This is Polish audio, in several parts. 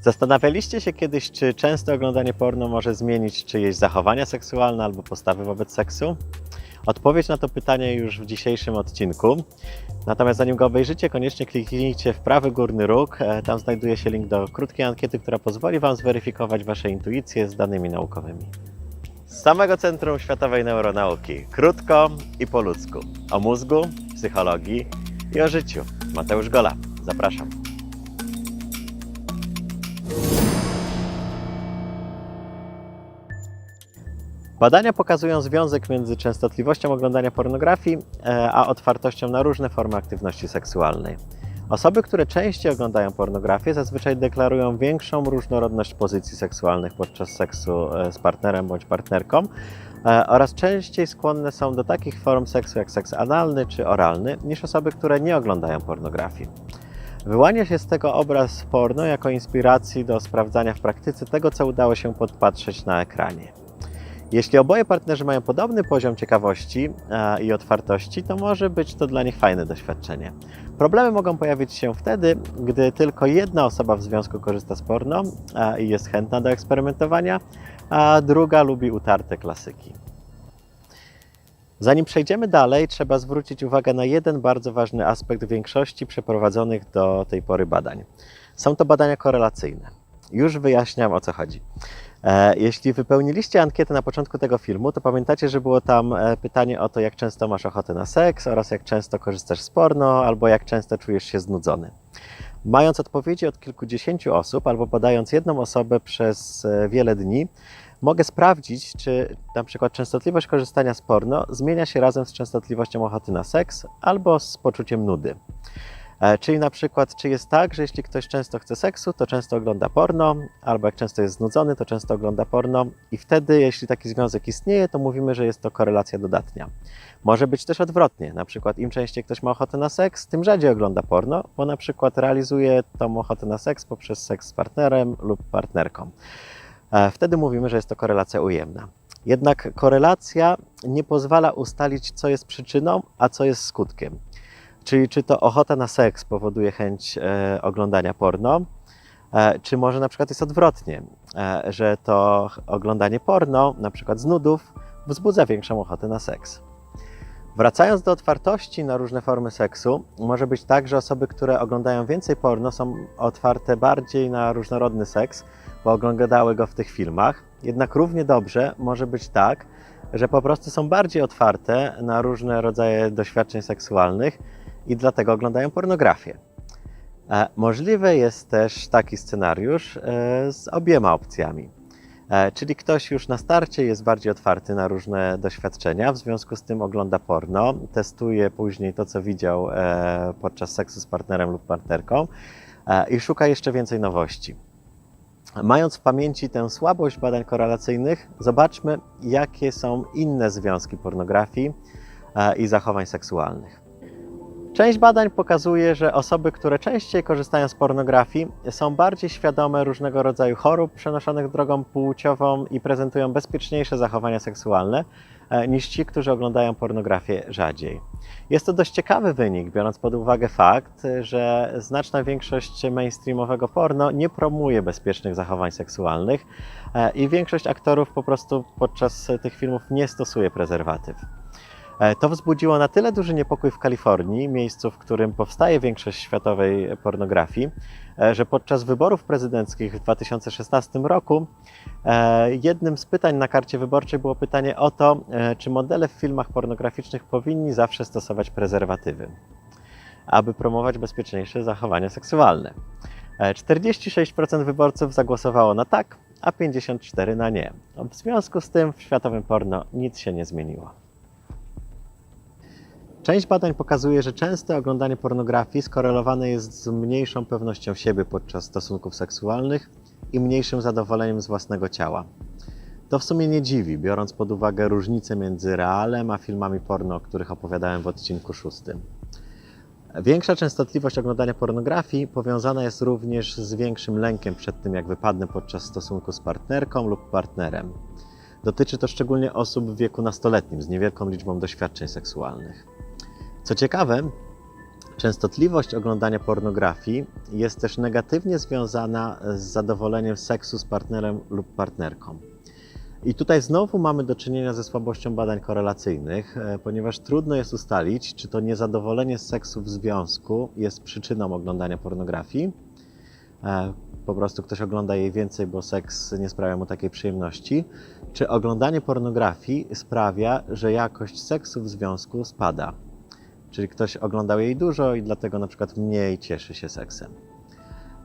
Zastanawialiście się kiedyś, czy częste oglądanie porno może zmienić czyjeś zachowania seksualne albo postawy wobec seksu? Odpowiedź na to pytanie już w dzisiejszym odcinku. Natomiast zanim go obejrzycie, koniecznie kliknijcie w prawy górny róg. E, Tam znajduje się link do krótkiej ankiety, która pozwoli Wam zweryfikować Wasze intuicje z danymi naukowymi. Z samego Centrum Światowej Neuronauki. Krótko i po ludzku. O mózgu, psychologii i o życiu. Mateusz Gola. Zapraszam. Badania pokazują związek między częstotliwością oglądania pornografii e, a otwartością na różne formy aktywności seksualnej. Osoby, które częściej oglądają pornografię, zazwyczaj deklarują większą różnorodność pozycji seksualnych podczas seksu e, z partnerem bądź partnerką e, oraz częściej skłonne są do takich form seksu jak seks analny czy oralny niż osoby, które nie oglądają pornografii. Wyłania się z tego obraz porno jako inspiracji do sprawdzania w praktyce tego, co udało się podpatrzeć na ekranie. Jeśli oboje partnerzy mają podobny poziom ciekawości e, i otwartości, to może być to dla nich fajne doświadczenie. Problemy mogą pojawić się wtedy, gdy tylko jedna osoba w związku korzysta z porno e, i jest chętna do eksperymentowania, a druga lubi utarte klasyki. Zanim przejdziemy dalej, trzeba zwrócić uwagę na jeden bardzo ważny aspekt większości przeprowadzonych do tej pory badań. Są to badania korelacyjne. Już wyjaśniam o co chodzi. E, Jeśli wypełniliście ankietę na początku tego filmu, to pamiętacie, że było tam e, pytanie o to, jak często masz ochotę na seks oraz jak często korzystasz z porno, albo jak często czujesz się znudzony. Mając odpowiedzi od kilkudziesięciu osób, albo badając jedną osobę przez e, wiele dni, mogę sprawdzić, czy na przykład częstotliwość korzystania z porno zmienia się razem z częstotliwością ochoty na seks albo z poczuciem nudy. E, Czyli na przykład, czy jest tak, że jeśli ktoś często chce seksu, to często ogląda porno, albo jak często jest znudzony, to często ogląda porno, i wtedy, jeśli taki związek istnieje, to mówimy, że jest to korelacja dodatnia. Może być też odwrotnie, na przykład im częściej ktoś ma ochotę na seks, tym rzadziej ogląda porno, bo na przykład realizuje tą ochotę na seks poprzez seks z partnerem lub partnerką. E, Wtedy mówimy, że jest to korelacja ujemna. Jednak korelacja nie pozwala ustalić, co jest przyczyną, a co jest skutkiem. Czyli czy to ochota na seks powoduje chęć e, oglądania porno, e, czy może na przykład jest odwrotnie, e, że to oglądanie porno, na przykład z nudów, wzbudza większą ochotę na seks. Wracając do otwartości na różne formy seksu, może być tak, że osoby, które oglądają więcej porno, są otwarte bardziej na różnorodny seks, bo oglądały go w tych filmach. Jednak równie dobrze może być tak, że po prostu są bardziej otwarte na różne rodzaje doświadczeń seksualnych i dlatego oglądają pornografię. E, Możliwy jest też taki scenariusz e, z obiema opcjami. E, Czyli ktoś już na starcie jest bardziej otwarty na różne doświadczenia, w związku z tym ogląda porno, testuje później to, co widział podczas seksu z partnerem lub partnerką i szuka jeszcze więcej nowości. Mając w pamięci tę słabość badań korelacyjnych, zobaczmy, jakie są inne związki pornografii i zachowań seksualnych. Część badań pokazuje, że osoby, które częściej korzystają z pornografii, są bardziej świadome różnego rodzaju chorób przenoszonych drogą płciową i prezentują bezpieczniejsze zachowania seksualne e, niż ci, którzy oglądają pornografię rzadziej. Jest to dość ciekawy wynik, biorąc pod uwagę fakt, że znaczna większość mainstreamowego porno nie promuje bezpiecznych zachowań seksualnych e, i większość aktorów po prostu podczas tych filmów nie stosuje prezerwatyw. E, To wzbudziło na tyle duży niepokój w Kalifornii, miejscu, w którym powstaje większość światowej pornografii, e, że podczas wyborów prezydenckich w 2016 roku e, jednym z pytań na karcie wyborczej było pytanie o to, czy modele w filmach pornograficznych powinni zawsze stosować prezerwatywy, aby promować bezpieczniejsze zachowania seksualne. E, 46% wyborców zagłosowało na tak, a 54% na nie. W związku z tym w światowym porno nic się nie zmieniło. Część badań pokazuje, że częste oglądanie pornografii skorelowane jest z mniejszą pewnością siebie podczas stosunków seksualnych i mniejszym zadowoleniem z własnego ciała. To w sumie nie dziwi, biorąc pod uwagę różnice między realem a filmami porno, o których opowiadałem w odcinku szóstym. Większa częstotliwość oglądania pornografii powiązana jest również z większym lękiem przed tym, jak wypadnę podczas stosunku z partnerką lub partnerem. Dotyczy to szczególnie osób w wieku nastoletnim z niewielką liczbą doświadczeń seksualnych. Co ciekawe, Częstotliwość oglądania pornografii jest też negatywnie związana z zadowoleniem seksu z partnerem lub partnerką. I tutaj znowu mamy do czynienia ze słabością badań korelacyjnych, e, ponieważ trudno jest ustalić, czy to niezadowolenie z seksu w związku jest przyczyną oglądania pornografii. E, Po prostu ktoś ogląda jej więcej, bo seks nie sprawia mu takiej przyjemności. Czy oglądanie pornografii sprawia, że jakość seksu w związku spada? Czyli ktoś oglądał jej dużo i dlatego na przykład mniej cieszy się seksem.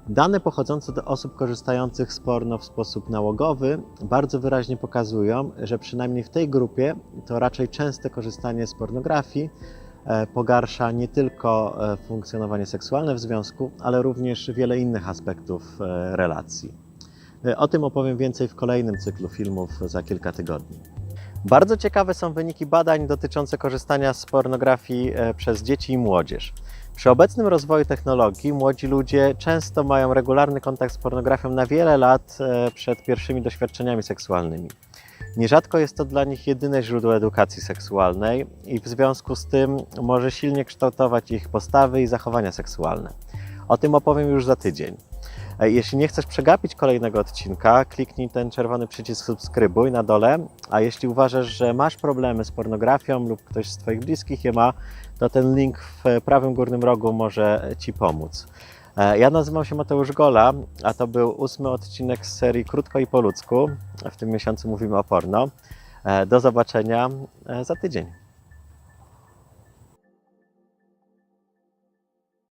Dane pochodzące do osób korzystających z porno w sposób nałogowy bardzo wyraźnie pokazują, że przynajmniej w tej grupie to raczej częste korzystanie z pornografii e, pogarsza nie tylko e, funkcjonowanie seksualne w związku, ale również wiele innych aspektów e, relacji. O tym opowiem więcej w kolejnym cyklu filmów za kilka tygodni. Bardzo ciekawe są wyniki badań dotyczące korzystania z pornografii e, przez dzieci i młodzież. Przy obecnym rozwoju technologii młodzi ludzie często mają regularny kontakt z pornografią na wiele lat e, przed pierwszymi doświadczeniami seksualnymi. Nierzadko jest to dla nich jedyne źródło edukacji seksualnej i w związku z tym może silnie kształtować ich postawy i zachowania seksualne. O tym opowiem już za tydzień. E, Jeśli nie chcesz przegapić kolejnego odcinka, kliknij ten czerwony przycisk subskrybuj na dole, a jeśli uważasz, że masz problemy z pornografią lub ktoś z Twoich bliskich je ma, to ten link w prawym górnym rogu może Ci pomóc. E, Ja nazywam się Mateusz Gola, a to był ósmy odcinek z serii Krótko i po ludzku. W tym miesiącu mówimy o porno. E, Do zobaczenia za tydzień.